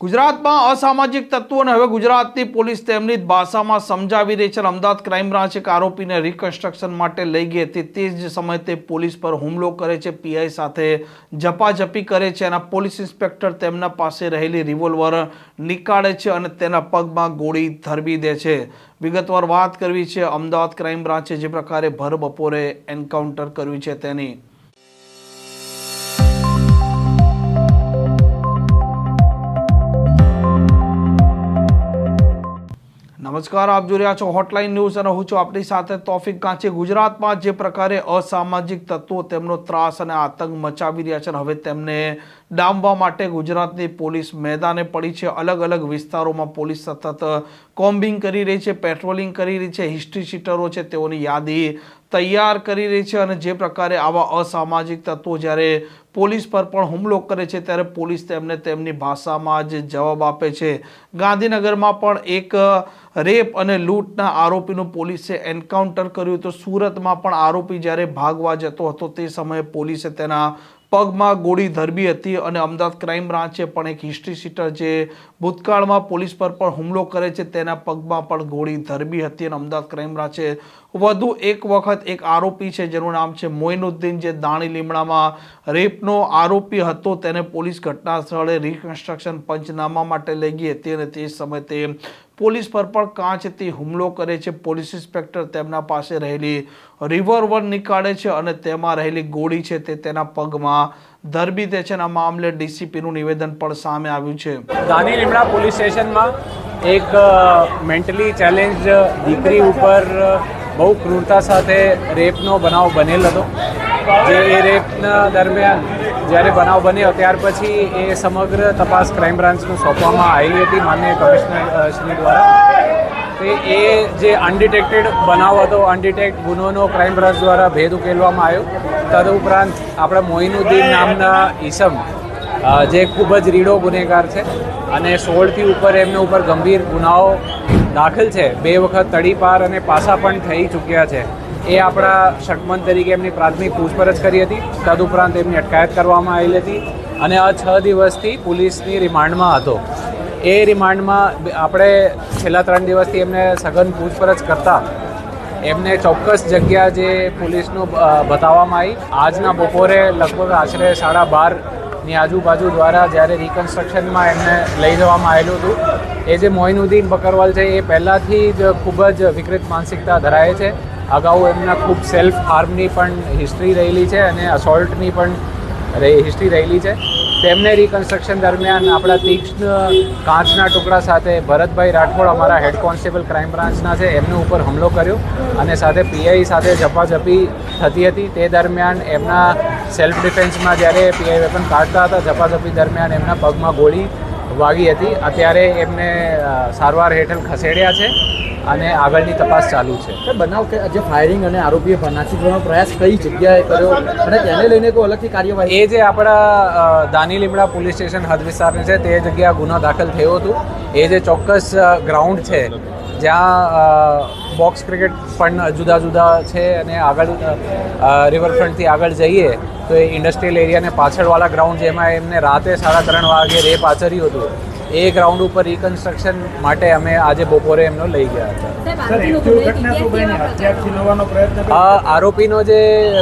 ગુજરાતમાં અસામાજિક તત્વોને હવે ગુજરાતની પોલીસ તેમની જ ભાષામાં સમજાવી રહી છે અમદાવાદ ક્રાઇમ બ્રાન્ચ એક આરોપીને રિકન્સ્ટ્રક્શન માટે લઈ ગઈ હતી. તે જ સમયે તે પોલીસ પર હુમલો કરે છે, પીઆઈ સાથે ઝપાઝપી કરે છે અને પોલીસ ઇન્સ્પેક્ટર તેમના પાસે રહેલી રિવોલ્વર નીકાળે છે અને તેના પગમાં ગોળી ધરવી દે છે. વિગતવાર વાત કરવી છે, અમદાવાદ ક્રાઇમ બ્રાન્ચે જે પ્રકારે ભર બપોરે એન્કાઉન્ટર કર્યું છે તેની. નમસ્કાર, આપ જોઈ રહ્યા છો હોટલાઇન ન્યૂઝ અને હું છું આપણી સાથે તોફિક કાંચી ગુજરાતમાં જે પ્રકારે અસામાજિક તત્વો તેમનો ત્રાસ અને આતંક મચાવી રહ્યા છે અને હવે તેમને ડામવા માટે ગુજરાતની પોલીસ મેદાને પડી છે. અલગ અલગ વિસ્તારોમાં પોલીસ સતત કોમ્બિંગ કરી રહી છે, પેટ્રોલિંગ કરી રહી છે, હિસ્ટ્રી શીટરો છે, તેઓની યાદી તૈયાર કરી રહી છે અને જે પ્રકારે આવા અસામાજિક તત્વો જ્યારે પોલીસ પર પણ હુમલો કરે છે ત્યારે પોલીસ તેમને તેમની ભાષામાં જ જવાબ આપે છે. ગાંધીનગરમાં પણ એક રેપ અને લૂંટના આરોપીનું પોલીસે એન્કાઉન્ટર કર્યું તો સુરતમાં પણ આરોપી જ્યારે ભાગવા જતો હતો તે સમયે પોલીસે તેના પગમાં ગોળી ધરબી હતી અને અમદાવાદ ક્રાઇમ બ્રાન્ચે પણ એક હિસ્ટ્રી શીટર જે ભૂતકાળમાં પોલીસ પર પણ હુમલો કરે છે, તેના પગમાં પણ ગોળી ધરબી હતી અને અમદાવાદ ક્રાઇમ બ્રાન્ચે વધુ એક વખત એક આરોપી છે, જેનું નામ છે મોઇનુદ્દીન, જે દાણી લીમડામાં રેપનો આરોપી હતો. તેને પોલીસ ઘટના સ્થળે રિકન્સ્ટ્રક્શન પંચનામા માટે લઈ ગઈ હતી અને તે સમયે તે પોલીસ પર પણ કાંચથી હુમલો કરે છે. પોલીસ ઇન્સ્પેક્ટર તેમના પાસે રહેલી રિવોલ્વર નીકાળે છે અને તેમાં રહેલી ગોળી છે તે તેના પગમાં ધરબી દે છે આ મામલે ડીસીપીનું નિવેદન પણ સામે આવ્યું છે. ગાંધી લીમડા પોલીસ સ્ટેશનમાં એક મેન્ટલી ચેલેન્જ દીકરી ઉપર બહુ ક્રૂરતા સાથે રેપનો બનાવ બનેલ હતો. જે એ રેપના દરમિયાન જ્યારે બનાવ બન્યો, ત્યાર પછી એ સમગ્ર તપાસ ક્રાઇમ બ્રાન્ચને સોંપવામાં આવેલી હતી માન્ય કમિશનર શ્રી દ્વારા. તે એ જે અનડિટેક્ટેડ બનાવ હતો, અનડિટેક્ટ ગુનોનો ક્રાઇમ બ્રાન્ચ દ્વારા ભેદ ઉકેલવામાં આવ્યો. તદુપરાંત આપણા મોઇનુદ્દીન નામના ઈસમ જે ખૂબ જ રીડો ગુનેગાર છે અને સોળથી ઉપર એમના ઉપર ગંભીર ગુનાઓ દાખલ છે, બે વખત તડીપાર અને પાસા પણ થઈ ચૂક્યા છે. એ આપણા શકમન તરીકે એમની પ્રાથમિક પૂછપરછ કરી હતી. તદુપરાંત એમની અટકાયત કરવામાં આવેલી હતી અને આ છ દિવસથી પોલીસની રિમાન્ડમાં હતો. એ રિમાન્ડમાં આપણે છેલ્લા ત્રણ દિવસથી એમને સઘન પૂછપરછ કરતા એમને ચોક્કસ જગ્યા જે પોલીસનું બતાવવામાં આવી. આજના બપોરે લગભગ આશરે સાડા બારની આજુબાજુ દ્વારા જ્યારે રિકન્સ્ટ્રક્શનમાં એમને લઈ જવામાં આવેલું હતું. એ જે મોઇનુદ્દીન બકરવાલ છે એ પહેલાંથી જ ખૂબ જ વિકૃત માનસિકતા ધરાવે છે. અગાઉ એમના ખૂબ સેલ્ફ હાર્મની પણ હિસ્ટ્રી રહેલી છે અને અસોલ્ટની પણ હિસ્ટ્રી રહેલી છે. તેમને રિકન્સ્ટ્રક્શન દરમિયાન આપણા તીક્ષ્ણ કાચના ટુકડા સાથે ભરતભાઈ રાઠોડ અમારા હેડ કોન્સ્ટેબલ ક્રાઇમ બ્રાન્ચના છે, એમને ઉપર હુમલો કર્યો અને સાથે પીઆઈ સાથે ઝપાઝપી થતી હતી. તે દરમિયાન એમના સેલ્ફ ડિફેન્સમાં જ્યારે પીઆઈ વેપન કાઢતા હતા, ઝપાઝપી દરમિયાન એમના પગમાં ગોળી વાગી હતી. અત્યારે એમને સારવાર હેઠળ ખસેડ્યા છે અને આગળની તપાસ ચાલુ છે. બનાવ કે જે ફાયરિંગ અને આરોપીએ નાસી કરવાનો પ્રયાસ કઈ જગ્યાએ કર્યો અને તેને લઈને કોઈ અલગથી કાર્યવાહી? એ જે આપણા દાની લીમડા પોલીસ સ્ટેશન હદ વિસ્તારની છે તે જગ્યા ગુનો દાખલ થયો હતો. એ જે ચોક્કસ ગ્રાઉન્ડ છે જ્યાં બોક્સ ક્રિકેટ પણ જુદા જુદા છે અને આગળ રિવરફ્રન્ટથી આગળ જઈએ તો એ ઇન્ડસ્ટ્રીયલ એરિયાને પાછળવાળા ગ્રાઉન્ડ જેમાં એમને રાતે સાડા ત્રણ વાગે રેપ આચર્યું હતું એ ગ્રાઉન્ડ ઉપર રિકન્સ્ટ્રક્શન માટે અમે આજે બપોરે એમનો લઈ ગયા હતા. આરોપીનો જે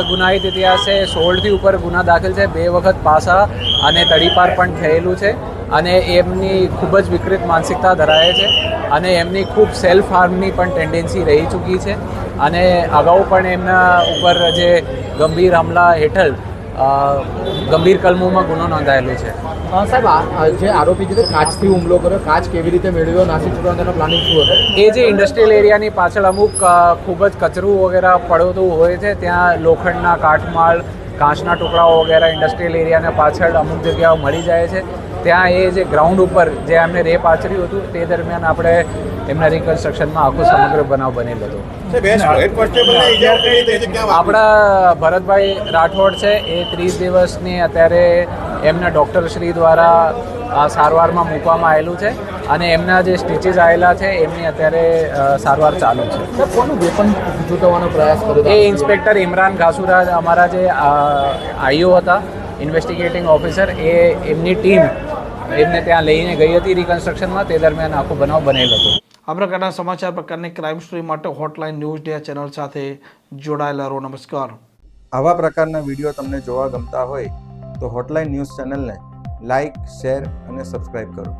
ગુનાહિત ઇતિહાસ છે સોળથી ઉપર ગુના દાખલ છે બે વખત પાસા અને તડીપાર પણ થયેલું છે અને એમની ખૂબ જ વિકૃત માનસિકતા ધરાવે છે અને એમની ખૂબ સેલ્ફ હાર્મની પણ ટેન્ડન્સી રહી ચૂકી છે અને અગાઉ પણ એમના ઉપર જે ગંભીર હમલા હેઠળ ગંભીર કલમોમાં ગુનો નોંધાયેલો છે. સાહેબ જે આરોપી છે કાચથી હુમલો કર્યો. કાચ કેવી રીતે મેળવ્યો? નાસી છૂટવાનો તેનો પ્લાનિંગ શું હતો? એ જે ઇન્ડસ્ટ્રીયલ એરિયાની પાછળ અમુક ખૂબ જ કચરું વગેરે પડતું હોય છે ત્યાં લોખંડના કાટમાળ કાચના ટુકડાઓ વગેરે ઇન્ડસ્ટ્રીયલ એરિયાને પાછળ અમુક જગ્યાઓ મળી જાય છે. ત્યાં એ જે ગ્રાઉન્ડ ઉપર જે એમને રેપ આચર્યું હતું તે દરમિયાન આપણે એમના રિકન્સ્ટ્રક્શનમાં આખો સમગ્ર બનાવ બનેલો હતો. આપણા ભરતભાઈ રાઠોડ છે એ ત્રીસ દિવસની અત્યારે એમના ડૉક્ટર શ્રી દ્વારા સારવારમાં મૂકવામાં આવેલું છે અને એમના જે સ્ટીચીસ આવેલા છે એમની અત્યારે સારવાર ચાલુ છે. કોનું વેપન જૂટવવાનો પ્રયાસ કર્યો એ ઇન્સ્પેક્ટર ઇમરાન ઘાસુરા અમારા જે આઈઓ હતા ઇન્વેસ્ટિગેટિંગ ઓફિસર એ એમની ટીમ એમને ત્યાં લઈને ગઈ હતી રિકન્સ્ટ્રક્શનમાં તે દરમિયાન આખો બનાવ બનેલો હતો. આ પ્રકારના સમાચાર પ્રકારની ક્રાઇમ સ્ટોરી માટે હોટલાઇન ન્યૂઝ ડે ચેનલ સાથે જોડાયેલા રહો. નમસ્કાર. આવા પ્રકારના વીડિયો તમને જોવા ગમતા હોય તો હોટલાઇન ન્યૂઝ ચેનલને લાઇક શેર અને સબસ્ક્રાઇબ કરો.